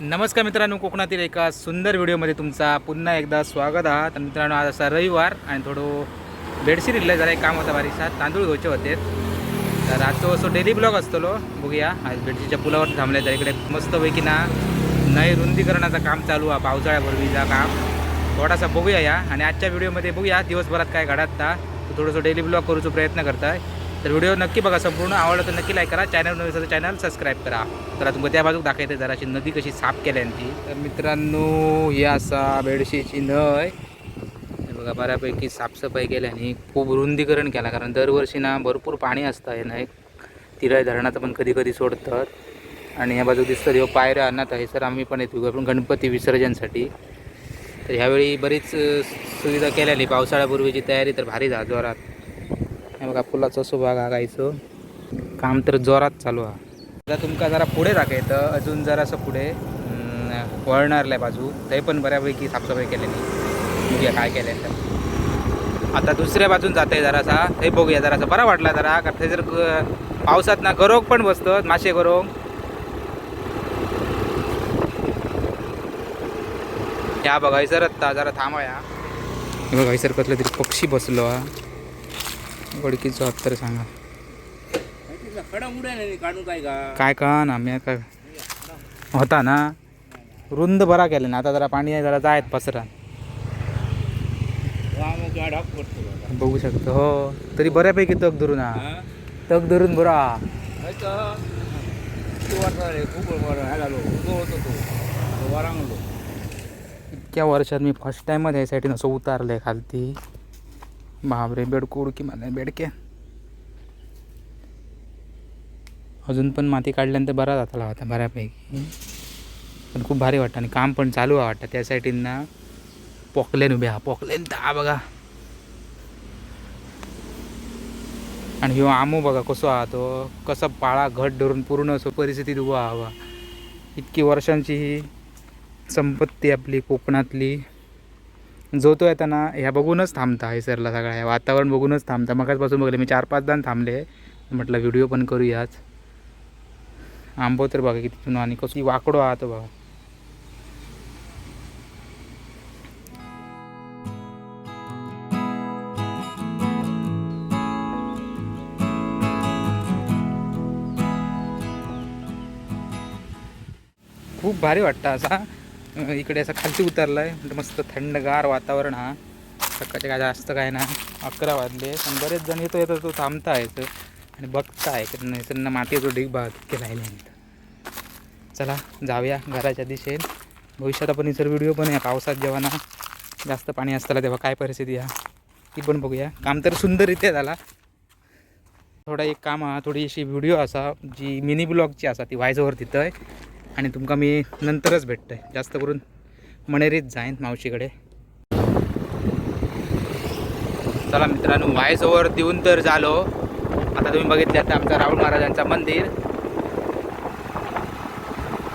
नमस्कार मित्रांनो कोकणातील एका सुंदर व्हिडिओमध्ये तुमचा पुन्हा एकदा स्वागत आहात तर मित्रांनो आज असा रविवार आणि थोडं बेडशीट इथलं जरा एक काम होता बारीकसा तांदूळ घ्यायचे होते. तर आजचं असो डेली ब्लॉग असतो बघूया. आज बेडशीच्या पुलावर थांबले तर इकडे मस्तपैकी ना नय रुंदीकरणाचं काम चालू आहे पावसाळ्यापूर्वीचा काम. थोडासा बघूया या. आणि आजच्या व्हिडिओमध्ये बघूया दिवसभरात काय घडात. थोडंसं डेली ब्लॉग करूचा प्रयत्न करताय. तर व्हिडिओ नक्की बघा संपूर्ण आवडलं तर नक्की लाईक करा. चॅनल नवीन असेल तर चॅनल सबस्क्राईब करा. तर तुमका त्या बाजूक दाखवते जराशी नदी कशी साफ केल्यांची तर मित्रांनो ही असा बेडशीची नय बघा बऱ्यापैकी साफसफाई केल्याने खूप रुंदीकरण केला. कारण दरवर्षी ना भरपूर पाणी असतं हे नाही तिराय धरणाचं पण कधी कधी सोडतात. आणि ह्या बाजू दिसतं ह्यो पायऱ्या आणत आहे. सर आम्ही पण येतो आपण गणपती विसर्जनसाठी. तर ह्यावेळी बरीच सुविधा केलेली. पावसाळ्यापूर्वीची तयारी तर भारी जा जोरात हे बघा फुलाचं सुभाग आगायचं. काम तर जोरात चालू हा आता तुमका जरा पुढे दाखयतं अजून जरासं पुढे. वळणारल्या बाजू. ते पण बऱ्यापैकी साफसफाई केलेली. बघूया काय केलं तर. आता दुसऱ्या बाजून जात आहे जरासा. ते बघूया जरासा. बरा वाटला जरा कारण ते जर पावसात ना गरोग पण बसतं मासे गरोग. या बघा हैसर आत्ता जरा थांबया हे बघा हैसर कसलं तरी पक्षी बसलो हा. गडकीचं हात तर सांगा. काय का ना मी काय होता ना. रुंद बरा केला ना आता जरा पाणी आहे जरा जायत पसरा. बघू शकतो हो. तरी बऱ्यापैकी तग धरून हा. तग धरून बरा. खूप झालो होतो तो इतक्या वर्षात मी फर्स्ट टाइमच यासाठी असं उतारलंय खालती. बापरे बेडकूड उडकी मला बेडके अजून पण माती काढल्यानंतर बरा जाताला होता बऱ्यापैकी. पण खूप भारी वाटतं आणि काम पण चालू आहे वाटतं. त्यासाठी ना पॉकलेन उभे हा पॉकलेन ता बघा. आणि ह्यो आमो बघा कसो हा तो. कसा पाळा घट धरून पूर्ण असं परिस्थितीत उभा हवा इतकी वर्षांची ही संपत्ती आपली कोकणातली. जो तो येताना ह्या बघूनच थांबता हे सरला सगळ्या ह्या वातावरण बघूनच थांबता. मगाचपासून बघले मी चार पाच दान थांबले. म्हटलं व्हिडिओ पण करूयाच आंबो तर बघा किती जुनं आणि कसं वाकडो आहात बघा. खूप भारी वाटतं असा. इकडे असा खालती उतरला आहे म्हणजे मस्त थंडगार वातावरण हा. सकाळच्या काय जास्त काय ना अकरा वाजले. पण बरेच जण येतो येतो तो थांबता येतं आणि बघता आहे मातीचा ढीग बघा कितके राहिले चला जाऊया घराच्या दिशेन. भविष्यात आपण इतर व्हिडिओ पण या पावसात जेव्हा ना जास्त पाणी असताना तेव्हा काय परिस्थिती या ती पण बघूया. काम तर सुंदररित्या झाला. थोडा एक काम हा थोडीशी व्हिडिओ असा जी मिनी ब्लॉगची असा ती व्हायजोवर तिथं आहे. आणि तुमका मी नंतरच भेटतोय. जास्त करून मणेरीत जाईन मावशीकडे. चला मित्रांनो व्हायस ओव्हर देऊन तर झालो. आता तुम्ही बघितले आता आमचा राहुल महाराजांचं मंदिर.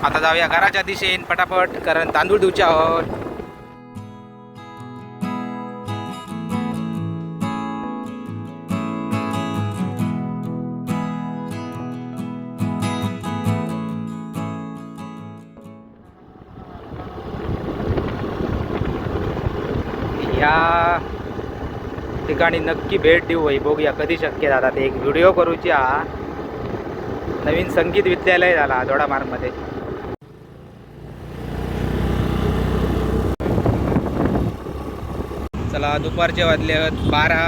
आता जाऊया घराच्या दिशेन पटापट कारण तांदूळ देऊचे आहोत. ह्या ठिकाणी नक्की भेट देऊ होई बघूया कधी शक्य झाला ते एक व्हिडिओ करूची हा नवीन संगीत विद्यालय झाला दोडामार्गमध्ये चला दुपारचे वाजले आहेत बारा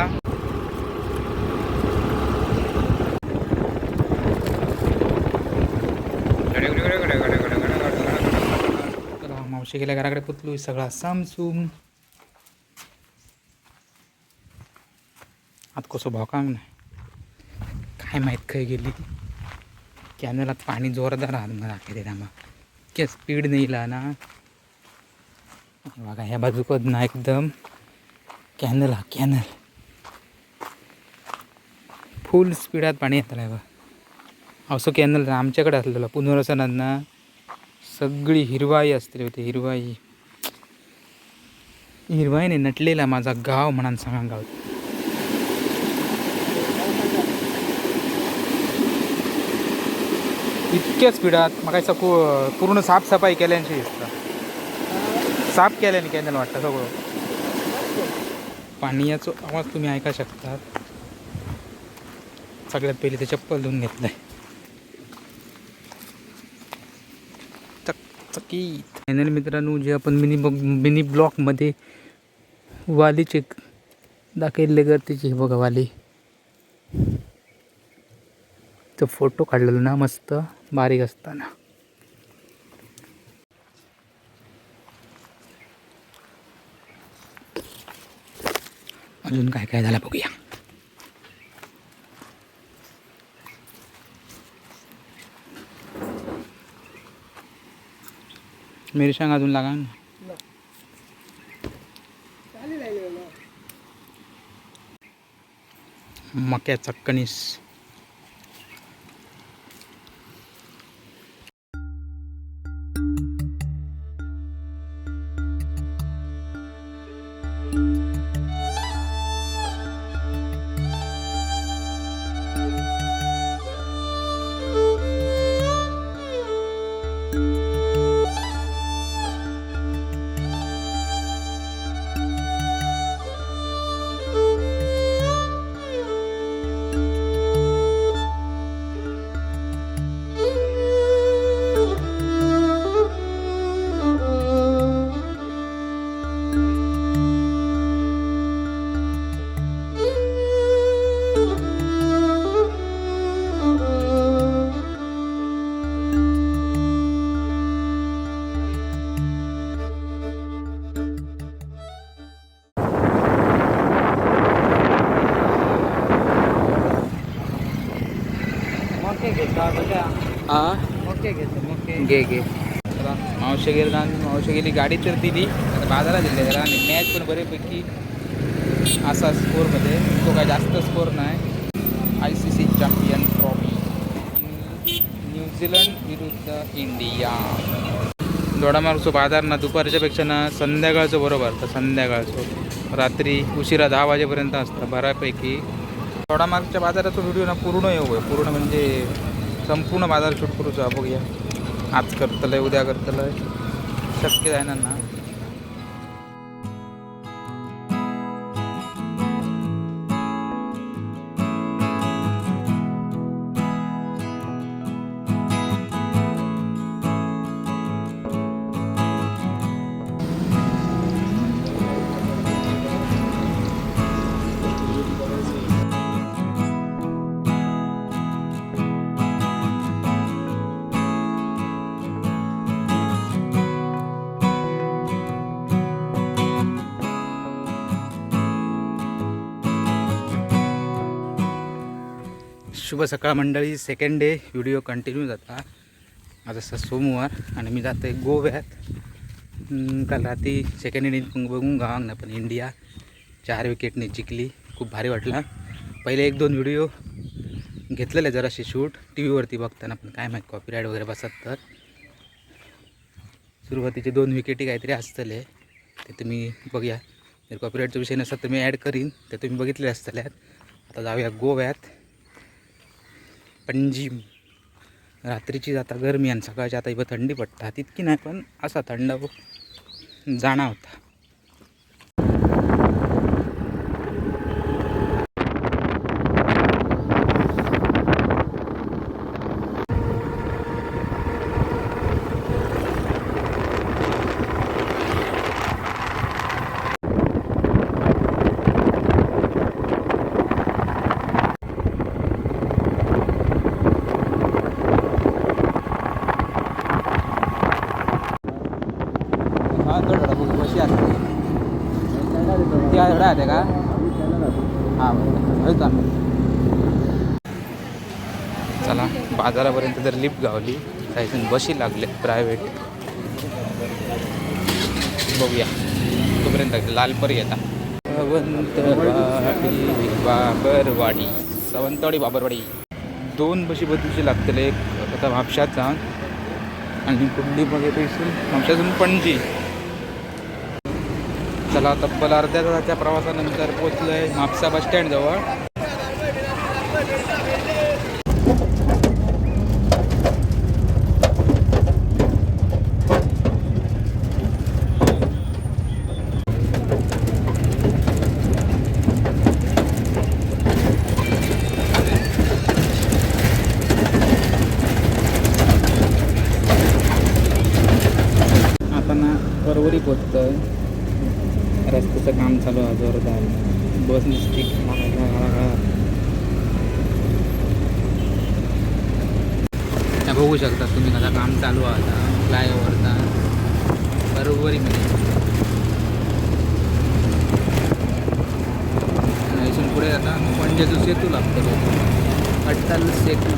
मावशी गेल्या घराकडे पुतलू सगळा सामसूम आता कसं भोकांग नाही काय माहीत खय गेली ती? कॅनलात पाणी जोरदार आहात मला दाखवते त्यामा इतक्या स्पीड नाही इला ना. बघा ह्या बाजूकच ना एकदम कॅनल हा कॅनल. फुल स्पीडात पाणी येतलं बघा. असं कॅनल आमच्याकडे असलेलं पुनर्वसनात ना सगळी हिरवाई असते होती हिरवाई. हिरवाईने नटलेला माझा गाव म्हणून सांगा गाव इतक्या स्पिडात म्हाका दिसता पू- पूर्ण साफसफाई केल्यानशी दिसता साफ केल्याने कॅनल वाटतं सगळं. पाणयाचो आवाज तुम्ही ऐका शकतात. सगळ्यात पहिले ते चप्पल धुवून घेतलंय. चकचकीत फायनल मित्रांनो जे आपण मिनी मिनी ब्लॉकमध्ये वालीचे दाखवले गर्दीचे बघा वाली. तो फोटो काढलेला ना मस्त. बारीक असताना. अजून काय काय झालं बघूया. मिरशांग अजून लागा ना? मक्याचा कणीस. हा घे घे मावशी गेली मावशी गेली गाडी तर दिली आता बाजारात दिली जरा आणि मॅच पण बऱ्यापैकी असा स्कोरमध्ये तो काय जास्त स्कोर नाही I C C champion trophy New Zealand विरुद्ध इंडिया दोडामार्गचो बाजार ना दुपारच्या पेक्षा ना संध्याकाळचं बरोबर तर संध्याकाळचं रात्री उशिरा दहा वाजेपर्यंत असतं बऱ्यापैकी दोडामार्गच्या बाजाराचा व्हिडिओ ना पूर्ण येऊ आहे पूर्ण म्हणजे संपूर्ण बाजार शूट करूचा. बघूया. आज करतलंय उद्या करतलंय. शक्य जायना ना. शुभ सकाळ मंडळी. सेकंड डे व्हिडिओ कंटिन्यू जाता. आज असा सोमवार आणि मी जातो आहे गोव्यात काल रात्री सेकंड इनिंग बघून गावांग ना पण इंडिया चार विकेटने जिंकली. खूप भारी वाटला. पहिले एक दोन व्हिडिओ घेतलेले जराशे शूट टी व्हीवरती बघताना पण काय माहीत कॉपीराईट वगैरे बसत तर. सुरुवातीचे दोन विकेटी काहीतरी असतले. ते तुम्ही बघूया. जर कॉपीराईटचा विषय नसला तर मी ॲड करीन. ते तुम्ही बघितले असतल्यात आता जाऊया गोव्यात. पंजीम रात्रीची जाता गरमी आणि सकाळची आता इथं थंडी पडटा तितकी नाही पण असा थंड जाणा होता हा गड बघ कशी असते राहते का? हां चला. बाजारापर्यंत जर लिफ्ट गावली. काही बशी लागले प्रायव्हेट बघूया. तोपर्यंत लालपरी येता सावंतवाडी बाबरवाडी. सावंतवाडी बाबरवाडी. दोन बशी बदलूची लागतले एक. आता म्हापशात जाऊन आणि कुठली मध्ये पैसे. म्हापशातून पणजी. चला तब्बल अर्ध्या तासाच्या प्रवासानंतर पोचलोय म्हापसा बस स्टँड जवळ बरोबरी पोचतोय रस्त्याचं काम चालू आहे जोरदार बस नुसती घळा घळा घळा घळा त्या बघू शकता तुम्ही कसं काम चालू आहे आता फ्लायओव्हरचा बरोबरी म्हणजे. इथून पुढे जाता म्हणजे जो सेतू लागतो अट्टल सेतू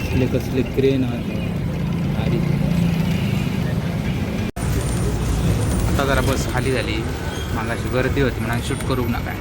कसले कसले क्रेन भारी. आता जरा बस खाली झाली. मागाशी गर्दी होती म्हणून शूट करू नका.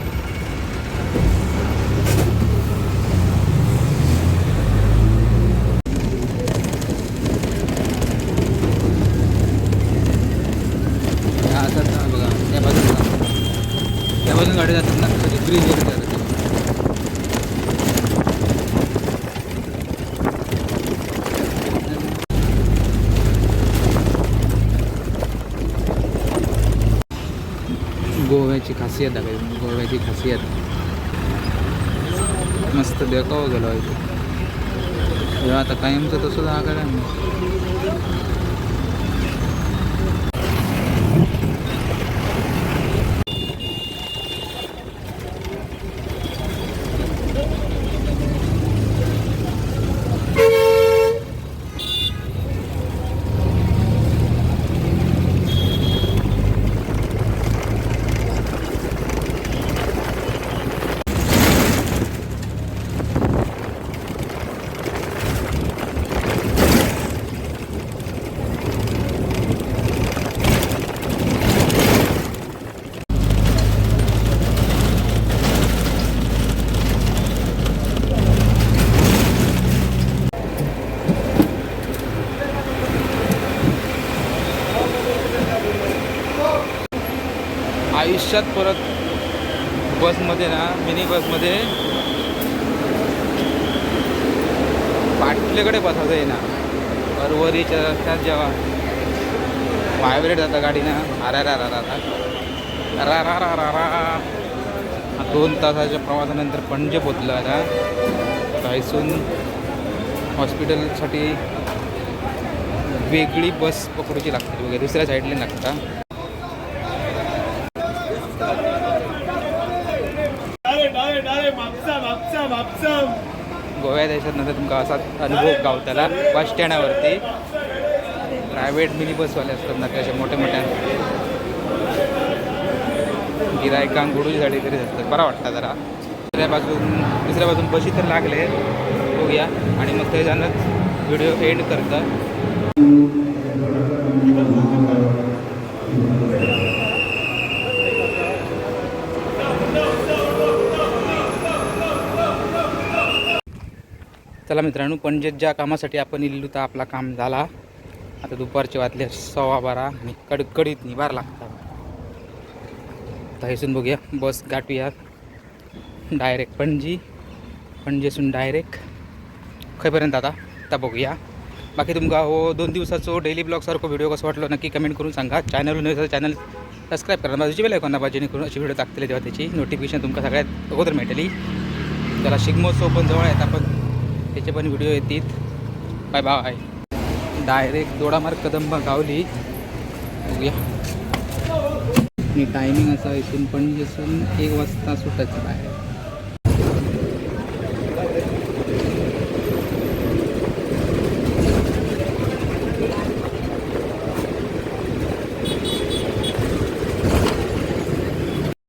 ખાસિયત આ ગઈ ગોળવાઈથી ખાસિયત. મસ્ત દેખાવો ગયેલો હોય. એવા તો કાયમ છે તો શું આગળ એમ पश्चात परत बसमध्ये ना मिनी बसमध्ये पाटलीकडे बसायचं आहे ना. अरवरीच्या रस्त्यात जेव्हा व्हायब्रेट जातं गाडी ना आरा रा रा रा रा रा दोन तासाच्या प्रवासानंतर पणजे पोचलं आता. काहीसून हॉस्पिटलसाठी वेगळी बस पकडूची लागते वगैरे दुसऱ्या साईडला लागता नेमका असा अनुभव गावताला बस स्टँडावरती प्रायव्हेट मिनी बसवाले असतात ना ते असे मोठ्या गिरायकांक गुडूसाठी तरी असतात बरा वाटतं जरा. दुसऱ्या बाजून दुसऱ्या बाजून बशी तर लागले. बघूया. आणि मग ते जाणंच व्हिडिओ एंड करतं चला मित्रांनो पणजेत ज्या कामासाठी आपण इल्लो तर आपला काम झाला. आता दुपारचे वाजले सव्वा बारा. आणि कडकडीत निभार लागतात आता हेसून बघूया. बस गाठूया. डायरेक्ट पणजी. पणजेसून डायरेक्ट खंयपर्यंत आता आता बघूया. बाकी तुमका हो दोन दिवसाचो डेली ब्लॉगसारखो व्हिडिओ कसं वाटलो नक्की कमेंट करून सांगा. चॅनल तर चॅनल सबस्क्राईब करा. माझी बेल ऐकून दाबा जेणेकरून अशी व्हिडिओ टाकतले तेव्हा त्याची नोटिफिकेशन तुमका सगळ्यात अगोदर भेटेली त्याला शिगमोत्सव पण जवळ आहेत आपण त्याचे पण व्हिडिओ येतील. Bye bye. Direct Dodamarg Kadamba गावली. टायमिंग असा इथून पणजेसून एक वाजता सुटायचं बाहेर.